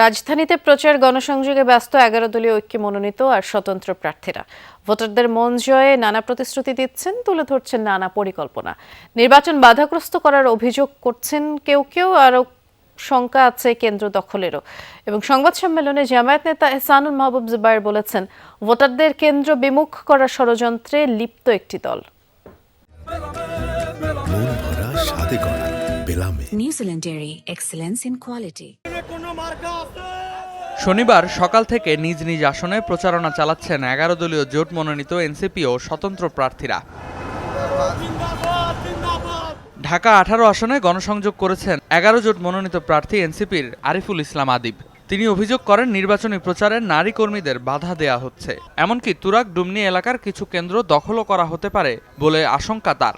রাজধানীতে প্রচার গণসংযোগে ব্যস্ত এগারো দলীয় ঐক্যে মনোনীত আর স্বতন্ত্র প্রার্থীরা। ভোটারদের মন জয়ে নানা প্রতিশ্রুতি দিচ্ছেন তুলে ধরছেন নানা পরিকল্পনা। নির্বাচন বাধাগ্রস্ত করার অভিযোগ করছেন কেউ কেউ আরও শঙ্কা আছে কেন্দ্র দখলেরও। এবং সংবাদ সম্মেলনে জামায়াত নেতা এহসানুল মাহবুব জুবাইর বলেছেন ভোটারদের কেন্দ্র বিমুখ করার ষড়যন্ত্রে লিপ্ত একটি দল। মন এক্সেলেন্স ইন গড়া শনিবার সকাল থেকে নিজ নিজ আসনে প্রচারণা চালাচ্ছেন এগারো দলীয় জোট মনোনীত এনসিপি ও স্বতন্ত্র প্রার্থীরা। ঢাকা আঠারো আসনে গণসংযোগ করেছেন এগারো জোট মনোনীত প্রার্থী এনসিপির আরিফুল ইসলাম আদিব। তিনি অভিযোগ করেন, নির্বাচনী প্রচারে নারী কর্মীদের বাধা দেয়া হচ্ছে। এমনকি তুরাক ডুমনি এলাকার কিছু কেন্দ্র দখলও করা হতে পারে বলে আশঙ্কা তার।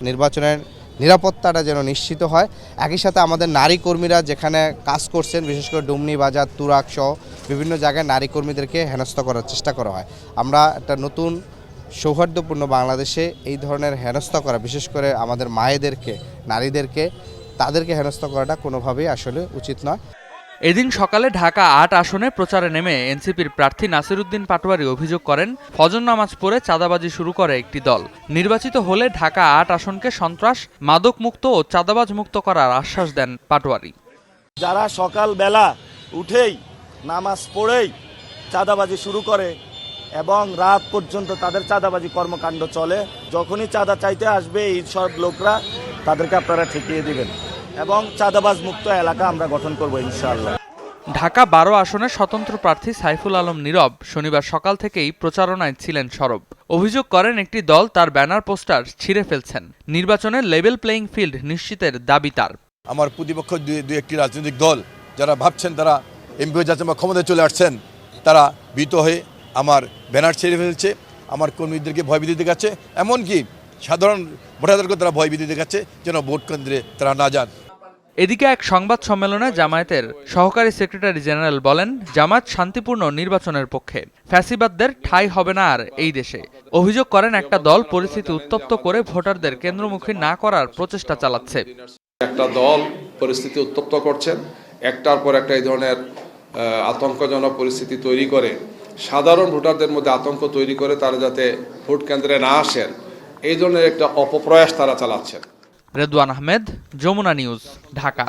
নির্বাচনের নিরাপত্তাটা যেন নিশ্চিত হয়। একই সাথে আমাদের নারী কর্মীরা যেখানে কাজ করছেন, বিশেষ করে ডুমনি, বাজার তুরাক সহ বিভিন্ন জায়গায় নারী কর্মীদেরকে হেনস্থা করার চেষ্টা করা হয়। আমরা একটা নতুন সৌহার্দ্যপূর্ণ বাংলাদেশে এই ধরনের হেনস্থা করা, বিশেষ করে আমাদের মায়েদেরকে, নারীদেরকে, তাদেরকে হেনস্থা করাটা কোনোভাবেই আসলে উচিত নয়। এদিন সকালে ঢাকা আট আসনে প্রচারে নেমে এনসিপির প্রার্থী নাসিরুদ্দিন পাটোয়ারি অভিযোগ করেন, ফজর নামাজ পড়ে চাঁদাবাজি শুরু করে একটি দল। নির্বাচিত হলে ঢাকা আট আসনকে সন্ত্রাস মাদক মুক্ত ও চাঁদাবাজ মুক্ত করার আশ্বাস দেন পাটোয়ারি। যারা সকালবেলা উঠেই নামাজ পড়েই চাঁদাবাজি শুরু করে এবং রাত পর্যন্ত তাদের চাঁদাবাজি কর্মকাণ্ড চলে, যখনই চাঁদা চাইতে আসবে এই সব লোকরা তাদেরকে আপনারা ঠেকিয়ে দিবেন। এবং চাঁদাবাজ মুক্ত এলাকা আমরা গঠন করব ইনশাআল্লাহ। ঢাকা বারো আসনে স্বতন্ত্র প্রার্থী সাইফুল আলম নীরব। শনিবার সকাল থেকেই প্রচারণায় ছিলেন সরব। অভিযোগ করেন একটি দল তার ব্যানার পোস্টার ছিঁড়ে ফেলছেন। নির্বাচনের লেভেল প্লেইং ফিল্ড নিশ্চিতের দাবি তার। আমার প্রতিপক্ষ দুই একটি রাজনৈতিক দল যারা ভাবছেন তারা এমপি হয়ে যাচ্ছেন বা ক্ষমতায় চলে আসছেন তারা ভীত হয়ে আমার ব্যানার ছেড়ে ফেলছে। আমার কর্মীদেরকে ভয় ভয়ভীতি দেখাচ্ছে। এমনকি সাধারণ ভোটারদেরকে তারা ভয় ভয়ভীতি দেখাচ্ছে যেন ভোট কেন্দ্রে তারা না যান। এদিকে এক সংবাদ সম্মেলনে জামায়াতের সহকারী সেক্রেটারি জেনারেল বলেন, জামায়াত শান্তিপূর্ণ নির্বাচনের পক্ষে। ফ্যাসিবাদদের ঠাঁই হবে না আর এই দেশে। অভিযোগ করেন, একটা দল পরিস্থিতি উত্তপ্ত করে ভোটারদের কেন্দ্রমুখী না করার প্রচেষ্টা চালাচ্ছে। একটা দল পরিস্থিতি উত্তপ্ত করছেন একটার পর একটা এই ধরনের আতঙ্কজনক পরিস্থিতি তৈরি করে, সাধারণ ভোটারদের মধ্যে আতঙ্ক তৈরি করে তারা যাতে ভোট কেন্দ্রে না আসেন, এই ধরনের একটা অপপ্রয়াস তারা চালাচ্ছেন। রেদওয়ান আহমেদ যমুনা নিউজ ঢাকা।